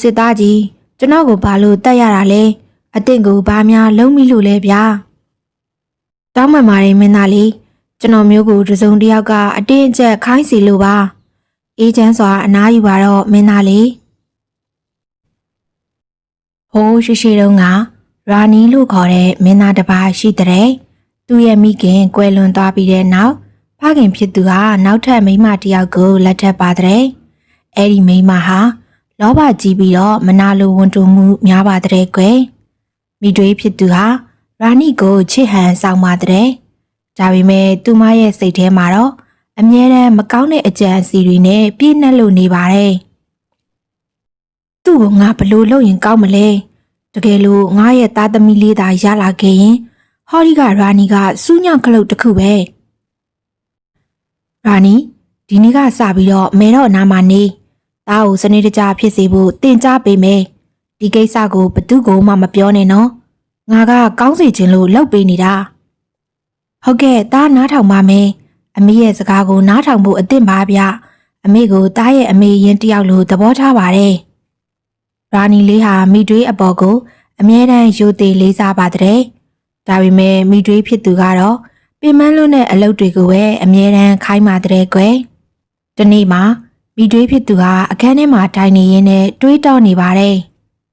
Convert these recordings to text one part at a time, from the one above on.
စစ်သားကြီးကျွန်တော်ကိုဘာလို့တတ်ရတာလဲအတင့်ကိုဘာများလုံးမိလို့လဲဗျာတောင်းမှန်ပါတယ်မင်းသားလေးကျွန်တော်မျိုးကိုတစုံတစ်ယောက်ကအတင်းအကျပ်ခိုင်းစီလို့ပါအေးချမ်းစွာအနားယူပါတော့မင်းသားလေးဟိုးရှိရှိတုန်းကရာနီလို့ခေါ်တဲ့မင်းသားတစ်ပါးရှိတဲ့သူ့ရဲ့မိခင်ကွယ်လွန်သွားပြီးတဲ့နောက်ဖခင်ဖြစ်သူဟာနောက်ထပ်မိန်းမတစ်ယောက်ကိုလက်ထပ်ပါတဲ့အဲ့ဒီမိန်းမဟာ လောဘကြီးပြီးတော့မနာလိုဝန်တုံမှုများပါတဲ့ကွယ်မိတွေးဖြစ်သူဟာရာနီကိုချစ်ဟန်ဆောင်ပါတဲ့ဒါပေမဲ့သူမရဲ့စိတ်ထဲမှာတော့အမြဲတမ်းမကောင်းတဲ့အကြံအစီတွေနဲ့ပြည့်နှက်လို့နေပါတယ်သူ့ကိုငါဘလို့လုပ်ရင်ကောင်းမလဲတကယ်လို့ငါရဲ့သားသမီးလေးသာရလာခဲ့ရင်ဟောဒီကရာနီကစူးညံခလုတ်တစ်ခုပဲရာနီဒီနေ့ကစပြီးတော့မဲတော့နာမနေ သားကိုစနေတကျဖြစ်စေဖို့တင် जा ပေးမယ်ဒီကိစ္စကိုဘသူ့ကိုမှမပြောနဲ့နော်ငါကကောင်းစီခြင်းလို့လှုပ်ပေးနေတာဟုတ်ကဲ့သားနားထောင်ပါမယ်အမေရဲ့စကားကိုနားထောင်ဖို့အသင့်ပါဗျအမေကိုသားရဲ့အမေရင်တယောက်လိုသဘောထားပါတယ်ရာနီလေးဟာမိတွေးအပေါ်ကိုအမြဲတမ်းရိုသေလေးစားပါတဲ့ဒါပေမဲ့မိတွေးဖြစ်သူကတော့ပင်မလွန်းတဲ့အလုပ်တွေကိုပဲအမြဲတမ်းခိုင်းပါတဲ့ကွယ်ဒီနေ့မှာ မိတွေးဖြစ်သူဟာအခန်းထဲမှာထိုင်နေရင်းနဲ့တွေးတောနေပါတယ်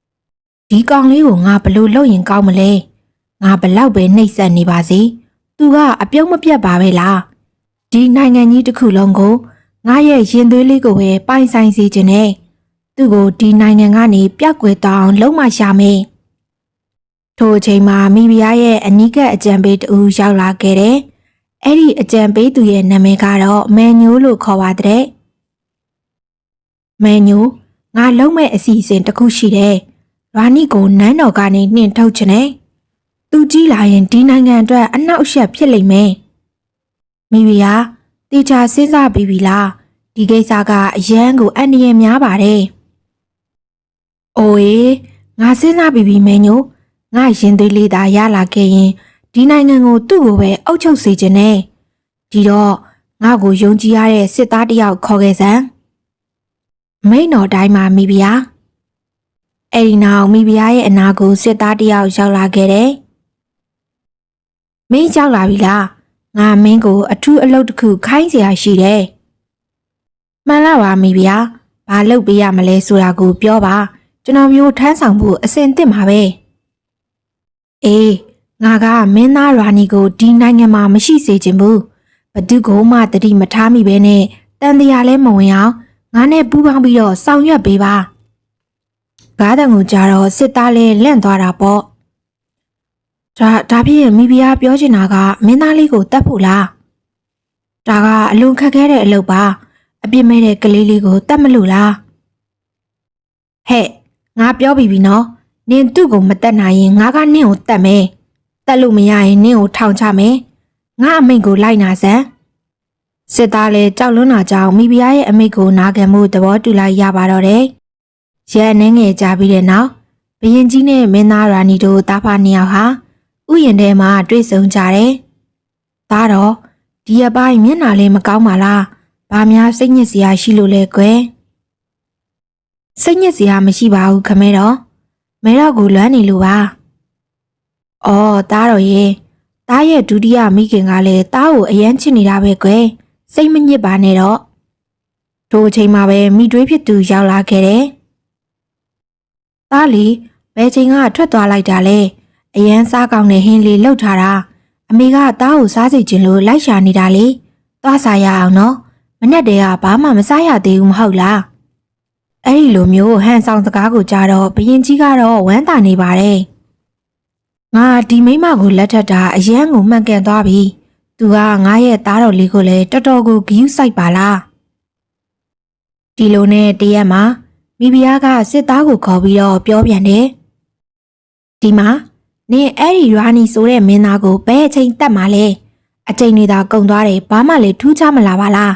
။ဒီကောင်လေးကိုငါဘလို့လုပ်ရင်ကောင်းမလဲ။ငါဘလောက်ပဲနှိပ်စက်နေပါစေ။သူကအပြုံးမပြတ်ပါပဲလား။ဒီနိုင်ငံကြီးတစ်ခုလုံးကိုငါရဲ့ရင်သွေးလေးကိုပဲပိုင်ဆိုင်စေခြင်းနဲ့သူ့ကိုဒီနိုင်ငံကနေပြက်ကွယ်တောင်းလုံးမရှာမယ်။ထိုအချိန်မှာမိဖုရားရဲ့အနီးကပ်အကြံပေးတူရောက်လာခဲ့တယ်။အဲ့ဒီအကြံပေးသူရဲ့နာမည်ကတော့မန်ညိုလို့ခေါ်ပါတဲ့။ မန်ညိုငါလုံးမဲ့အစီအစဉ်တစ်ခုရှိတယ်။ရာနီကိုနန်းတော်ကနေနှင်ထုတ်ချင်တယ်။သူကြီးလာရင်ဒီနိုင်ငံအတွက်အနှောက်အယှက်ဖြစ်လိမ့်မယ်။မိဖုရားတေချာစဉ်းစားပြီးပြီလား။ဒီကိစ္စကအရန်ကိုအန္တရာယ်များပါတယ်။အိုအေးငါစဉ်းစားပြီးပြီမန်ညိုငါရင်သွေးလေးသာရလာခဲ့ရင်ဒီနိုင်ငံကိုသူ့ကိုပဲအုပ်ချုပ်စေချင်တယ်။ဒီတော့ငါ့ကိုယုံကြည်ရတဲ့စစ်သားတစ်ယောက်ခေါ်ခဲ့စမ်း။ မိန်တော်တိုင်းမှာမိဖုရားအဲ့ဒီနောက်မိဖုရားရဲ့အနာကိုစစ်သားတယောက်ရောက်လာခဲ့တယ်။မင်းကြောက်လာပြီလား။ငါမင်းကို အထူးအလုပ်တစ်ခုခိုင်းစရာရှိတယ်။မှန်လားပါမိဖုရား။ဘာလုပ်ပေးရမလဲဆိုတာကိုပြောပါ။ကျွန်တော်မျိုးထမ်းဆောင်ဖို့အဆင်သင့်ပါပဲ။အေးငါကမင်းသားရာနီကိုဒီနိုင်ငံမှာမရှိစေချင်ဘူး။ဘသူကမှတတိမထားမိပဲနဲ့တန်တရာလဲမဝင်အောင် ငါနဲ့ပူးပေါင်းပြီးတော့ဆောင်ရွက်ပေးပါကားတံကိုကြတော့စစ်သားလေးလန့်သွားတာပေါ့ဒါဒါဖြစ်ရင်မိဖုရားပြောချင်တာကမင်းသားလေးကိုတတ်ဖို့လားဒါကအလွန်ခက်ခဲတဲ့အလုပ်ပါအပြစ်မဲ့တဲ့ကလေးလေးကိုတတ်မလို့လားဟဲ့ငါပြောပြီးပြီနော်နင်သူ့ကိုမတတ်နိုင်ရင်ငါကနင့်ကိုတတ်မယ်တတ်လို့မရရင်နင့်ကိုထောင်ချမယ်ငါအမိန့်ကိုလိုက်နာစမ်း စစ်သားလည်းကြောက်လွန်းတာကြောင့်မိဖုရားရဲ့အမိတ်ကိုနာခံမှုသဘောတူလိုက်ရပါတော့တယ်။ရဲနှင်းငယ်ကြပြီးတဲ့နောက်ဘရင်ကြီးနဲ့မင်းသားရာနီတို့တားဖာနှစ်ယောက်ဟာဥယျာဉ်ထဲမှာတွေ့ဆုံကြတယ်။ဒါတော့ဒီအပိုင်းမျက်နှာလေးမကောင်းပါလား။ဘာများစိတ်ညစ်စရာရှိလို့လဲကွယ်။စိတ်ညစ်စရာမရှိပါဘူးခမဲတော်။မဲတော်ကိုလွမ်းနေလို့ပါ။အော်တားတော်ရဲ့တားရဲ့ဒုတိယမိခင်ကလည်းတားကိုအယမ်းချစ်နေတာပဲကွယ်။ စိတ်မညစ်ပါနဲ့တော့ထိုအချိန်မှာပဲမိတွေးဖြစ်သူရောက်လာခဲ့တယ်။သားလီဘယ်ချိန်ကထွက်သွားလိုက်တာလဲ။အရန်စားကောင်းတဲ့ဟင်းလေးလှုပ်ထားတာ။အမေကသားကိုစားစိတ်ခြင်းလို့လိုက်ရှာနေတာလေ။သွားစားရအောင်နော်။မနဲ့တည်းကဘာမှမစားရသေးဘူးမဟုတ်လား။အဲ့ဒီလိုမျိုးဟန်ဆောင်စကားကိုကြားတော့ဘရင်ကြီးကတော့ဝမ်းသာနေပါတယ်။ငါဒီမိမကိုလက်ထပ်တာအရန်ကိုမှန်ကန်သွားပြီ။ သူကငါရဲ့သားတော်လေးကိုလည်းတော်တော်ကိုဂယုစိုက်ပါလားဒီလိုနဲ့တရက်မှာမိဖုရားကစစ်သားကိုခေါ်ပြီးတော့ပြောပြန်တယ်ဒီမှာနင်အဲ့ဒီရွာနီဆိုတဲ့မင်းသားကိုဘယ်အချိန်တက်มาလဲအချိန်တွေသာကုန်သွားတယ်ဘာမှလည်းထူးခြားမလာပါလား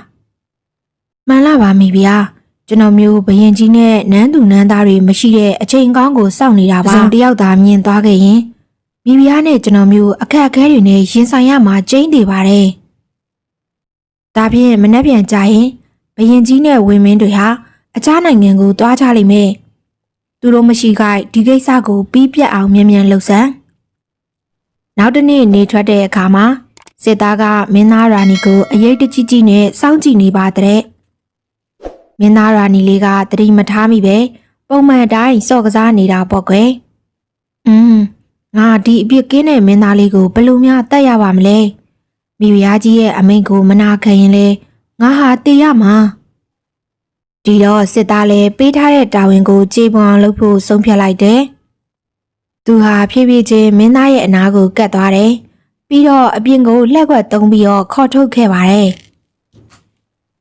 မှန်လားပါမိဖုရားကျွန်တော်မျိုးဘရင်ကြီးနဲ့နန်းသူနန်းသားတွေမရှိတဲ့အချိန်ကောင်းကိုစောင့်နေတာပါတယောက်သာမြင်သွားခဲ့ရင် မိဖုရားနဲ့ကျွန်တော်မျိုးအခက်အခဲတွေနဲ့ရင်ဆိုင်ရမှာကျိန်းနေပါတယ်။ဒါဖြင့်မနှက်ပြန်ကြရင်ဘရင်ကြီးနဲ့ဝင်းမင်းတွေဟာအခြားနိုင်ငံကိုသွားကြလိမ့်မယ်သူတို့မရှိခိုက်ဒီကိစ္စကိုပြီးပြတ်အောင်မြန်မြန်လှုပ်ဆန်းနောက်တစ်နေ့နေထွက်တဲ့အခါမှာစစ်သားကမင်းသားရာနီကိုအရေးတကြီးကြီးနဲ့စောင့်ကြည့်နေပါတဲ့မင်းသားရာနီလေးကတတိမထားမိပဲပုံမှန်အတိုင်းစော့ကစားနေတာပေါ့ကွယ်อืม ငါဒီအပြစ်ကင်းတဲ့မင်းသားလေးကိုဘယ်လိုများတတ်ရပါမလဲမိဖုရားကြီးရဲ့အမိန့်ကိုမနာခံရင်လေငါဟာတည်ရမှာဒီတော့စစ်သားလည်းပေးထားတဲ့တာဝန်ကိုကြေပွန်အောင်လုပ်ဖို့ဆုံးဖြတ်လိုက်တယ်သူဟာဖြည်းဖြည်းချင်းမင်းသားရဲ့အနားကိုကတ်သွားတယ်ပြီးတော့အပြင်ကိုလှက်ွက်သုံးပြီးတော့ခေါ်ထုတ်ခဲ့ပါတယ်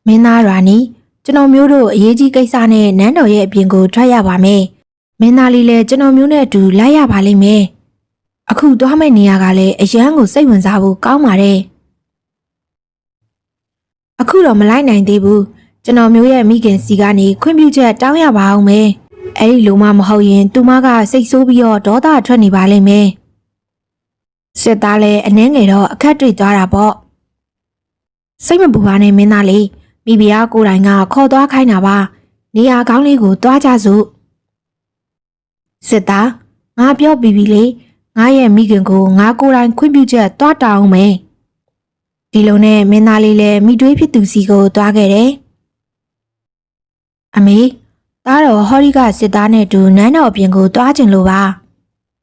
မင်းသားရာနီကျွန်တော်မျိုးတို့အရေးကြီးကိစ္စနဲ့နန်းတော်ရဲ့အပြင်ကိုထွက်ရပါမယ်မင်းသားလေးလည်းကျွန်တော်မျိုးနဲ့အတူလိုက်ရပါလိမ့်မယ် အခုသွားမယ့်နေရာကလည်းအရန်ကိုစိတ်ဝင်စားဖို့ကောင်းပါတယ်အခုတော့မလိုက်နိုင်သေးဘူးကျွန်တော်မျိုးရဲ့မိခင်စီကနေခွင့်ပြုချက်တောင်းရပါအောင်မယ်အဲ့ဒီလိုမှမဟုတ်ရင် သူမကစိတ်ဆိုးပြီးတော့ဒေါသထွက်နေပါလိမ့်မယ်စစ်သားလည်းအနှင်းငယ်တော့အခက်တွေ့သွားတာပေါ့စိတ်မပူပါနဲ့မင်းသားလေးမိဖုရားကိုယ်တိုင်ကခေါ်သွားခိုင်းတာပါနေရာကောင်းလေးကိုသွားကြစို့စစ်သားငါပြောပြီးပြီလေ ငါရဲ့မိခင်ကိုငါကိုယ်တိုင်ခွင့်ပြုချက်သွားတောင်းမယ်ဒီလိုနဲ့မင်းသားလေးလည်းမိတွေးဖြစ်သူစီကိုသွားခဲ့တယ်။အမေသားတော်ဟောဒီကစစ်သားနဲ့အတူနန်းတော်အပြင်ကိုသွားကျင်လို့ပါ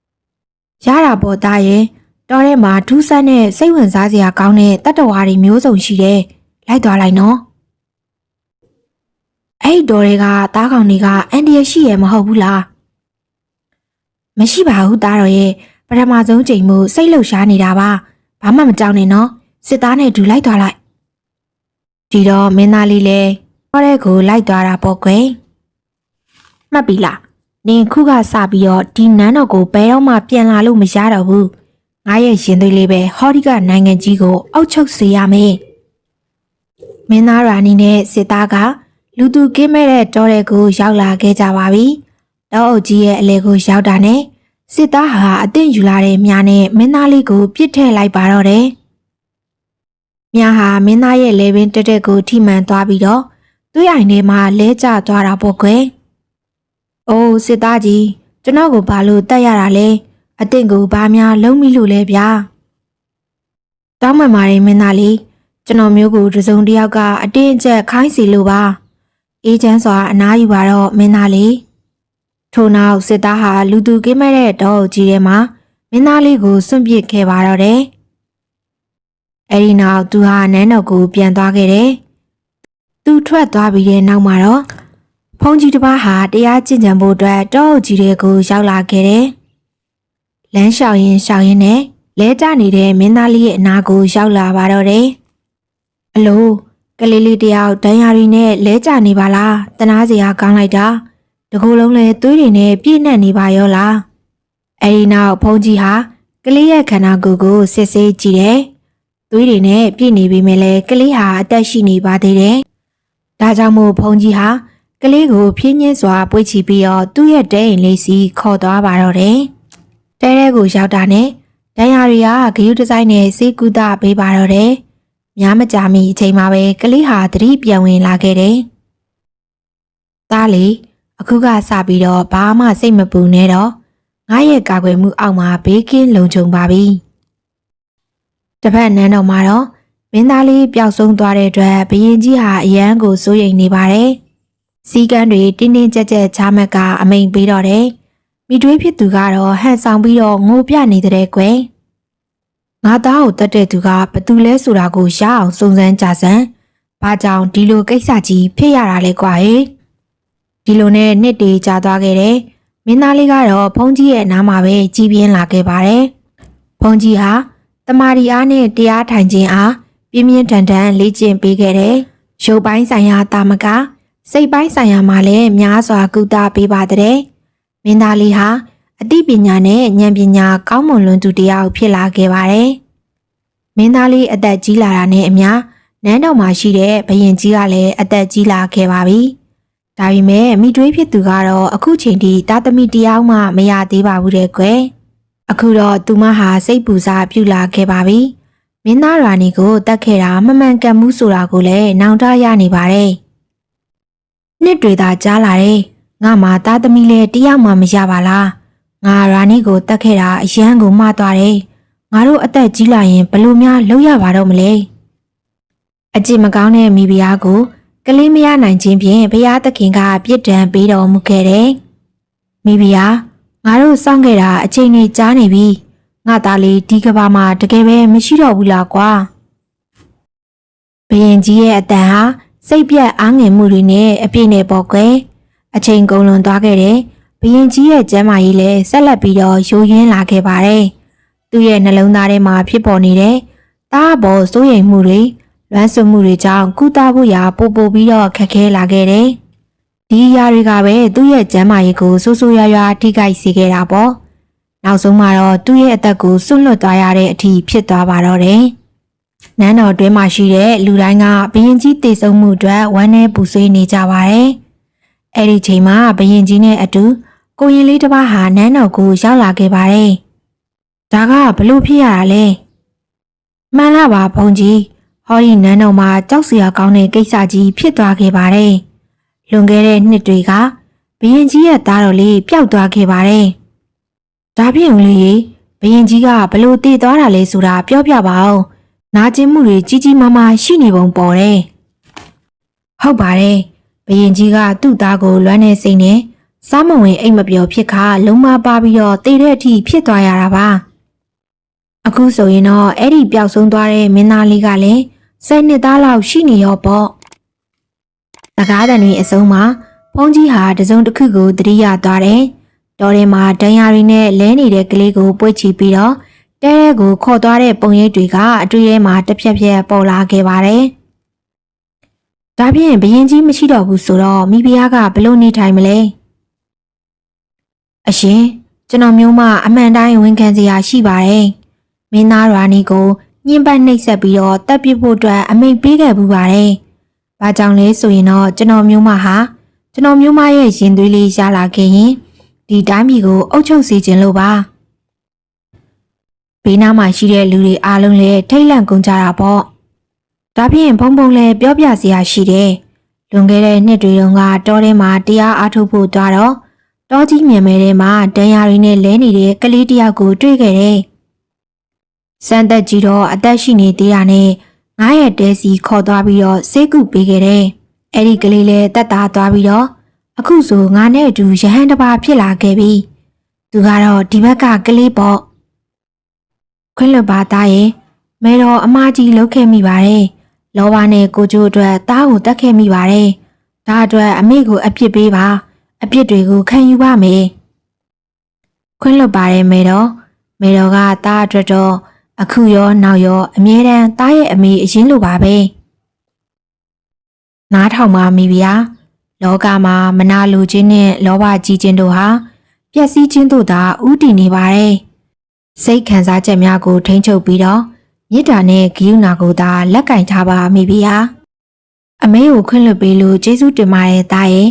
။ရတာပေါ့သားရဲ့တော်ထဲမှာထူးဆန်းတဲ့စိတ်ဝင်စားစရာကောင်းတဲ့တတ္တဝါတွေမျိုးစုံရှိတယ်။လိုက်သွားလိုက်နော်။အဲ့ဒီတော်တွေကသားကောင်တွေကအန်ဒီရရှိရမဟုတ်ဘူးလား။မရှိပါဘူးသားတော်ရဲ့ ပထမဆုံးချိန်မှုစိတ်လှုပ်ရှားနေတာပါ။ဘာမှမကြောက်နဲ့နော်။စစ်သားနဲ့အတူလိုက်သွားလိုက်ဒီတော့မင်းသားလေးလည်းဟောတဲ့ကိုလိုက်သွားတာပေါ့ကွယ်မှတ်ပြီလားနင်ခုကစပြီးတော့ဒီနန်းတော်ကိုဘယ်တော့မှပြန်လာလို့မရတော့ဘူးငါရဲ့ရင်သွေးလေးပဲဟောဒီကနိုင်ငံကြီးကိုအောက်ချုပ်စေရမယ်မင်းသားရာနီနဲ့စစ်သားကလူသူကင်းမဲ့တဲ့တောတဲ့ကိုရောက်လာခဲ့ကြပါပြီတောအုပ်ကြီးရဲ့အလဲကိုရောက်တာနဲ့ စစ်သားဟာအသင့်ယူလာတဲ့မြားနဲ့မင်းသားလေးကိုပြစ်ထည့်လိုက်ပါတော့တယ်မြားဟာမင်းသားရဲ့လေပင်တက်တက်ကိုထိမှန်သွားပြီးတော့သူ့အိမ်ထဲမှာလဲကျသွားတာပေါ့ကွယ်။အိုးစစ်သားကြီးကျွန်တော်ကိုဘာလို့တတ်ရတာလဲ။အတင့်ကိုဘာများလုံးမိလို့လဲဗျာ။တောင်းမှန်ပါတယ်မင်းသားလေးကျွန်တော်မျိုးကိုတစုံတစ်ယောက်ကအတင်းအကျပ်ခိုင်းစီလို့ပါ။အေးချမ်းစွာအနားယူပါတော့မင်းသားလေး။ ထို့နောက်စစ်သားဟာလူသူကင်းမဲ့တဲ့တောအုပ်ကြီးထဲမှာမင်းသားလေးကိုစွန့်ပစ်ခဲ့ပါတော့တယ်။အဲဒီနောက်သူဟာနန်းတော်ကိုပြန်သွားခဲ့တယ်။သူထွက်သွားပြီးတဲ့နောက်မှာတော့ဖုန်ကြီးတစ်ပါးဟာတရားကျင့်ကြံဖို့အတွက်တောအုပ်ကြီးတွေကိုရောက်လာခဲ့တယ်။လမ်းလျှောက်ရင်လျှောက်ရင်းနဲ့လဲကျနေတဲ့မင်းသားလေးရဲ့အနာကိုရောက်လာပါတော့တယ်။အလိုကလေးလေးတယောက်ဒဏ်ရာတွေနဲ့လဲကျနေပါလား။တနာစရာကောင်းလိုက်တာ။ တကူလုံးလဲသွေးတွေနဲ့ပြည့်နှက်နေပါရောလား။အဲဒီနောက်ဖုန်ကြီးဟာကလေးရဲ့ခန္ဓာကိုယ်ကိုစစ်ဆေးကြည့်တယ်။သွေးတွေနဲ့ပြည့်နေပြီမဲ့လဲကလေးဟာအသက်ရှိနေပါသေးတယ်။ဒါကြောင့်မို့ဖုန်ကြီးဟာကလေးကိုဖြင်းညင်းစွာပွေ့ချီပြီးတော့သူ့ရဲ့တဲအိမ်လေးစီခေါ်သွားပါတော့တယ်။တဲတဲကိုရောက်တာနဲ့ဒဏ်ရာတွေကဂရုတစိုက်နဲ့စေကူတာပေးပါတော့တယ်။များမကြာမီအချိန်မှာပဲကလေးဟာသတိပြန်ဝင်လာခဲ့တယ်။သားလေ အခုကစပြီးတော့ဘာမှစိတ်မပူနဲ့တော့ငါရဲ့ကာကွယ်မှုအောက်မှာဘေးကင်းလုံခြုံပါပြီ။တစ်ဖက်နန်းတော်မှာတော့မင်းသားလေးပျောက်ဆုံးသွားတဲ့အတွက်ဘရင်ကြီးဟာအရန်ကိုစိုးရိမ်နေပါတယ်။စီကန်းတွေတင်းတင်းကြပ်ကြပ်ချမှတ်ကအမိန်ပေးတော့တယ်။မိတွေးဖြစ်သူကတော့ဟန်ဆောင်ပြီးတော့ငိုပြနေတဲ့ကွယ်။ငါသားကိုတတ်တဲ့သူကဘသူလဲဆိုတာကိုရအောင်စုံစမ်းကြစမ်း။ဘာကြောင့်ဒီလိုကိစ္စကြီးဖြစ်ရတာလဲကွာဟဲ့။ ဒီလိုနဲ့နှစ်တေကြာသွားခဲ့တယ်။မင်းသားလေးကတော့ဖုန်းကြီးရဲ့နားမှာပဲကြီးပြင်းလာခဲ့ပါတယ်။ဖုန်းကြီးဟာတမာရီအားနဲ့တရားထိုင်ခြင်းအားပြင်းပြင်းထန်ထန်လေ့ကျင့်ပေးခဲ့တယ်။ရုပ်ပိုင်းဆိုင်ရာတာမကစိတ်ပိုင်းဆိုင်ရာမှာလည်းများစွာကုသပေးပါတဲ့။မင်းသားလေးဟာအသိပညာနဲ့ဉာဏ်ပညာကောင်းမွန်လွန်သူတစ်ယောက်ဖြစ်လာခဲ့ပါတယ်။မင်းသားလေးအသက်ကြီးလာတာနဲ့အမျှနန်းတော်မှာရှိတဲ့ဘရင်ကြီးကလည်းအသက်ကြီးလာခဲ့ပါပြီ။ ဒါပေမဲ့မိတွေးဖြစ်သူကတော့အခုချိန်ထိတာသမီတစ်ယောက်မှမရသေးပါဘူးတဲ့ကွယ်။အခုတော့သူမဟာစိတ်ပူစားပြုလာခဲ့ပါပြီ။မင်းသားရာနီကိုတတ်ခဲ့တာမမှန်ကန်မှုဆိုတာကိုလည်းနောင်တရနေပါတယ်။နှစ်တွေသာကြားလာတယ်ငါမှသားသမီးလည်းတယောက်မှမရပါလားငါရာနီကိုတတ်ခဲ့တာအရန်ကိုမှားသွားတယ်ငါတို့အသက်ကြီးလာရင်ဘယ်လို့များလုပ်ရပါတော့မလဲအကြည့်မကောင်းတဲ့မိဖုရားကို ကလေးမရနိုင်ခြင်းဖြင့်ဘုရားသခင်ကပြစ်ဒဏ်ပေးတော်မူခဲ့တယ်မိဖုရားငါတို့စောင့်ခဲ့တာအချိန်ကြီးကြာနေပြီငါသားလေးဒီကဘာမှာတကယ်ပဲမရှိတော့ဘူးလားကွာဘယင်ကြီးရဲ့အတန်ဟာစိတ်ပြက်အားငယ်မှုတွေနဲ့အပြည့်နဲ့ပေါ့ကွယ်အချိန်ကုန်လွန်သွားခဲ့တယ်ဘယင်ကြီးရဲ့ကျမ်းမာရေးလည်းဆက်လက်ပြီးတော့ယိုယွင်းလာခဲ့ပါတယ်သူ့ရဲ့နှလုံးသားထဲမှာဖြစ်ပေါ်နေတဲ့တားဘော်စိုးရိမ်မှုတွေ လွမ်းဆွမှုတွေကြောင့်ကုသဖို့ရာပို့ပို့ပြီးတော့ခက်ခဲလာခဲ့တယ်ဒီအရာတွေကပဲသူ့ရဲ့ကျမ်းမာရေးကိုဆိုးဆိုးရွားရွားထိခိုက်စေခဲ့တာပေါ့နောက်ဆုံးမှာတော့သူ့ရဲ့အသက်ကိုဆွန့်လွတ်သွားရတဲ့အထိဖြစ်သွားပါတော့တယ်နန်းတော်တွင်းမှာရှိတဲ့လူတိုင်းကဘယင်ကြီးတည်ဆုံမှုအတွက်ဝမ်းနည်းပူဆွေးနေကြပါတယ်အဲ့ဒီချိန်မှာဘယင်ကြီးနဲ့အတူကိုရင်လေးတစ်ပါးဟာနန်းတော်ကိုရောက်လာခဲ့ပါတယ်ဒါကဘလို့ဖြစ်ရတာလဲမှန်လားပါဘုန်းကြီး ဟောဒီနန်းတော်မှာကြောက်စရာကောင်းတဲ့ကိစ္စကြီးဖြစ်သွားခဲ့ပါတယ်။လွန်ခဲ့တဲ့နှစ်တွေကဘရင်ကြီးရဲ့သားတော်လေးပျောက်သွားခဲ့ပါတယ်။ဒါဖြင့်ဦးလေးရေဘရင်ကြီးကဘလို့တည်သွားတာလဲဆိုတာပြောပြပါဦး။နာကျင်မှုတွေကြီးကြီးမားမားရှိနေပုံပေါ်တယ်။ဟုတ်ပါတယ်။ဘရင်ကြီးကသူ့သားကိုလွမ်းနေစိတ်နဲ့စားမဝင်အိတ်မပျော်ဖြစ်ခါလုံးမပါပြီးတော့တည်တဲ့အထိဖြစ်သွားရတာပါ။အခုဆိုရင်တော့အဲ့ဒီပျောက်ဆုံးသွားတဲ့မင်းသားလေးကလည်း ဆယ်နှစ်သားလောက်ရှိနေရောပေါ့။တကားတန်တွေအစုံမှာဖုန်းကြီးဟာတစုံတစ်ခုကိုတတိယသွားတယ်။တော်ထဲမှာဒဏ်ရာတွေနဲ့လဲနေတဲ့ကလေးကိုပွေ့ချီပြီးတော့တဲတဲကိုခေါ်သွားတဲ့ပုံရိပ်တွေကအတွေ့ထဲမှာတစ်ဖြက်ဖြက်ပေါ်လာခဲ့ပါတယ်။ဒါဖြင့်ဘရင်ကြီးမရှိတော့ဘူးဆိုတော့မိဖုရားကဘလို့နေထိုင်မလဲ။အရှင်ကျွန်တော်မျိုးမအမှန်တိုင်းဝန်ခံစရာရှိပါတယ်။မင်းသားရာနီကို ညှဉ်းပန်းနှိပ်စက်ပြီးတော့တပ်ပစ်ဖို့အတွက်အမိန့်ပေးခဲ့ပူပါတယ်။ဘာကြောင့်လဲဆိုရင်တော့ကျွန်တော်မျိုးမဟာကျွန်တော်မျိုးမရဲ့ရင်သွေးလေးရလာခဲ့ရင်ဒီတိုင်းပြည်ကိုအုပ်ချုပ်စေခြင်းလို့ပါ။ဘေးနားမှာရှိတဲ့လူတွေအားလုံးလည်းထိတ်လန့်ကုန်ကြတာပေါ့။ဒါဖြင့်ဘုံဘုံလည်းပြောပြစရာရှိတယ်။လွန်ခဲ့တဲ့နှစ်တွေတုန်းကတောထဲမှာတရားအားထုတ်ဖို့သွားတော့တောကြီးမြင်မဲထဲမှာတန်ရာတွေနဲ့လဲနေတဲ့ကလေးတစ်ယောက်ကိုတွေ့ခဲ့တယ်။ စမ်းသက်ကြီးတော့အသက်ရှိနေသေးတာနဲ့ငားရဲ့တဲစီခေါ်သွားပြီးတော့ဆေးကုပေးခဲ့တယ်။အဲ့ဒီကလေးလည်းတက်သားသွားပြီးတော့အခုဆိုငါနဲ့အတူရဟန်းတစ်ပါးဖြစ်လာခဲ့ပြီ။သူကတော့ဒီဘက်ကကလေးပေါ့။ခွင့်လွတ်ပါသားရဲ့မဲတော်အမကြီးလှုပ်ခဲ့မိပါတယ်။လောဘနဲ့ကိုကျိုးအတွက်သားကိုတတ်ခဲ့မိပါတယ်။ဒါအတွက်အမေကိုအပြစ်ပေးပါ။အပြစ်တွေကိုခံယူပါမယ်။ခွင့်လွတ်ပါတယ်မဲတော်မဲတော်ကသားအတွက်တော့ အခုရောနောက်ရောအမြဲတမ်းတားရဲ့အမေအရင်လိုပါပဲနားထောင်ပါမိဗျာလောကမှာမနာလိုခြင်းနဲ့လောဘကြီးခြင်းတို့ဟာပျက်စီးခြင်းတို့သာဥတည်နေပါတယ်စိတ်ခံစားချက်များကိုထိန်းချုပ်ပြီးတော့မေတ္တာနဲ့ဂရုဏာကိုသာလက်ကင်ထားပါမိဗျာအမေကိုခွင့်လွှတ်ပေးလို့ကျေးဇူးတင်ပါတယ်တားရဲ့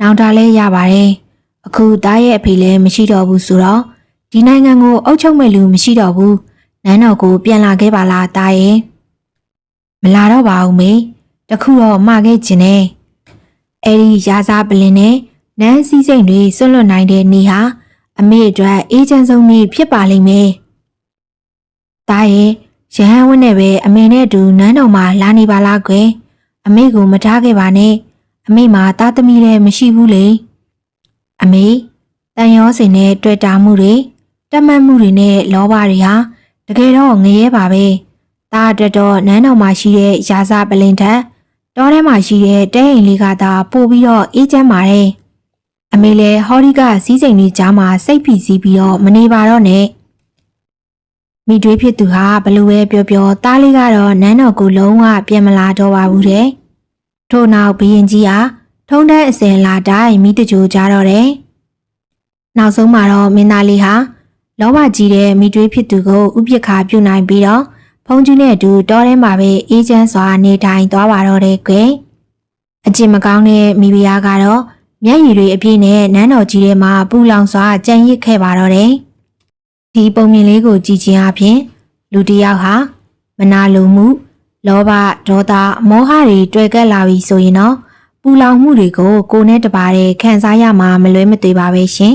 နောင်တလည်းရပါတယ်အခုတားရဲ့အဖေလည်းမရှိတော့ဘူးဆိုတော့ဒီနိုင်ငံကိုအုပ်ချုပ်မဲ့လူမရှိတော့ဘူး နန်းတော်ကိုပြန်လာခဲ့ပါလားတာရဲ့မလာတော့ပါဘူးမေတခုတော့မှာခဲ့ခြင်းနဲ့အဲ့ဒီရာဇာပလင်နဲ့နန်းစည်းစိမ်တွေဆွလွတ်နိုင်တဲ့နေဟာအမေအတွက်အေးချမ်းဆုံးနေ့ဖြစ်ပါလိမ့်မယ်တာရဲ့ရဟန်းဝင်းနဲ့ပဲအမေနဲ့အတူနန်းတော်မှာလာနေပါလားကွယ်အမေကိုမထားခဲ့ပါနဲ့အမေမှာသားသမီးလည်းမရှိဘူးလေအမေတန်ရောစင်နဲ့တွေ့တာမှုတွေတတ်မှတ်မှုတွေနဲ့လောဘတွေဟာ တကယ်တော့ငရဲပါပဲ။ဒါအတွက်တော့နန်းတော်မှာရှိတဲ့ရာဇပလင်ထက်တောထဲမှာရှိတဲ့တဲအိမ်လေးကသာပို့ပြီးတော့အေးချမ်းပါတယ်။အမေလည်းဟော်ဒီကစီးစိမ်လေးကြားမှာစိတ်ဖိစီးပြီးတော့မနေပါတော့နဲ့။မိတွေးဖြစ်သူဟာဘလို့ပဲပြောပြောတားလေးကတော့နန်းတော်ကိုလုံးဝပြန်မလာတော့ပါဘူးတဲ့။ထို့နောက်ဘရင်ကြီးဟာထုံးတဲ့အစင်လာတိုင်းမိတကြိုကြတော့တယ်။နောက်ဆုံးမှာတော့မင်းသားလေးဟာ လောဘကြီးတဲ့မိတွေးဖြစ်သူကိုဥပက္ခပြုနိုင်ပြီးတော့ဖုန်ကြီးနဲ့အတူတောထဲမှာပဲအေးချမ်းစွာနေထိုင်သွားပါတော့တယ်ကွယ်အကျင့်မကောင်းတဲ့မိဖုရားကတော့မျက်ရည်တွေအပြည့်နဲ့နန်းတော်ကြီးထဲမှာပူလောင်စွာကြံရစ်ခဲ့ပါတော့တယ်ဒီပုံမြင်လေးကိုကြည့်ခြင်းအပြင်လူတစ်ယောက်ဟာမနာလိုမှုလောဘဒေါသမောဟတွေတွေ့ကပ်လာပြီဆိုရင်တော့ပူပူလောင်မှုတွေကိုကိုယ်နဲ့တပါးတဲ့ခံစားရမှာမလွဲမသွေပါပဲရှင်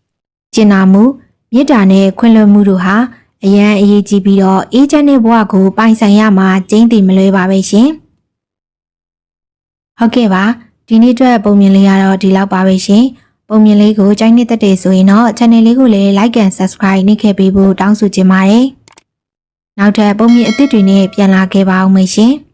။ကျင်နာမှု မေတ္တာနဲ့ခွင့်လွှတ်မှုတို့ဟာအရန်အရေးကြီးပြီးတော့အေးချမ်းတဲ့ဘဝကိုပိုင်ဆိုင်ရမှာကျင်းတည်မလွဲပါပဲရှင်။ဟုတ်ကဲ့ပါဒီနေ့အတွက်ပုံမြင်လေးကတော့ဒီလောက်ပါပဲရှင်။ပုံမြင်လေးကိုကြိုက်နေတဲ့တဲ့ဆိုရင်တော့ channel လေးကိုလည်း like and subscribe နှိပ်ခဲ့ပေးဖို့တောင်းဆိုချင်ပါတယ်။နောက်ထပ်ပုံမြင်အသစ်တွေနဲ့ပြန်လာခဲ့ပါအောင်မရှင်။